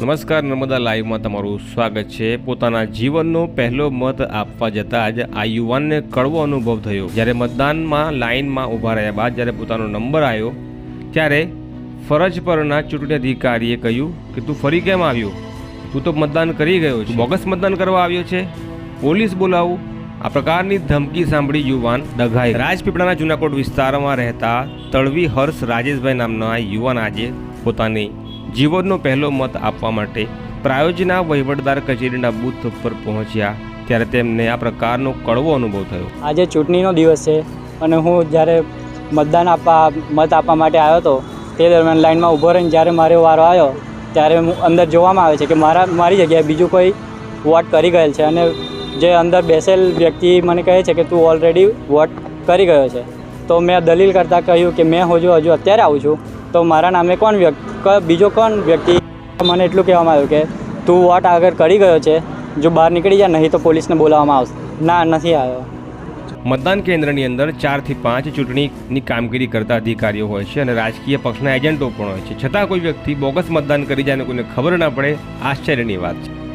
નમસ્કાર નર્મદા લાઈવમાં તમારું સ્વાગત છે. પોતાના જીવનનો પહેલો મત આપવા જતાં જ આ યુવાનને કડવો અનુભવ થયો. જ્યારે મતદાનમાં લાઈનમાં ઊભા રહ્યા બાદ જ્યારે પોતાનો નંબર આવ્યો ત્યારે ફરજ પરના ચૂંટણી અધિકારીએ કહ્યું કે તું ફરી કેમ આવ્યો? તું તો મતદાન કરી ગયો છે. બોગસ મતદાન કરવા આવ્યો છે? પોલીસ બોલાવું? આ પ્રકારની ધમકી સાંભળી યુવાન દઘાઈ રાજપીપળાના જુનાકોટ વિસ્તારમાં રહેતા તળવી હર્ષ રાજેશભાઈ નામના આ યુવાન આજે પોતાની જીવનનો પહેલો મત આપવા માટે પ્રાયોજના વહીવટદાર કચેરીના બૂથ ઉપર પહોંચ્યા. ત્યારે તેમને આ પ્રકારનો કડવો અનુભવ થયો. આજે ચૂંટણીનો દિવસ છે અને હું જ્યારે મતદાન આપવા, મત આપવા માટે આવ્યો હતો, તે દરમિયાન લાઇનમાં ઊભો રહીને જ્યારે મારો વારો આવ્યો, ત્યારે અંદર જોવામાં આવે છે કે મારા, મારી જગ્યાએ બીજું કોઈ વોટ કરી ગયેલ છે અને જે અંદર બેસેલ વ્યક્તિ મને કહે છે કે તું ઓલરેડી વોટ કરી ગયો છે. તો મેં દલીલ કરતાં કહ્યું કે મેં હજુ હજુ અત્યારે આવું છું. તો મારા નામે કોણ વ્યક્તિ બીજો કોણ વ્યક્તિ? મને એટલું કહેવામાં આવ્યું કે તું વોટ આગળ કરી ગયો છે, જો બહાર નીકળી જાય નહીં તો પોલીસને બોલાવવામાં આવશે. ના, નથી આવ્યો. મતદાન કેન્દ્રની અંદર ચારથી પાંચ ચૂંટણીની કામગીરી કરતા અધિકારીઓ હોય છે અને રાજકીય પક્ષના એજન્ટો પણ હોય છે. છતાં કોઈ વ્યક્તિ બોગસ મતદાન કરી જાય કોઈને ખબર ના પડે, આશ્ચર્યની વાત છે.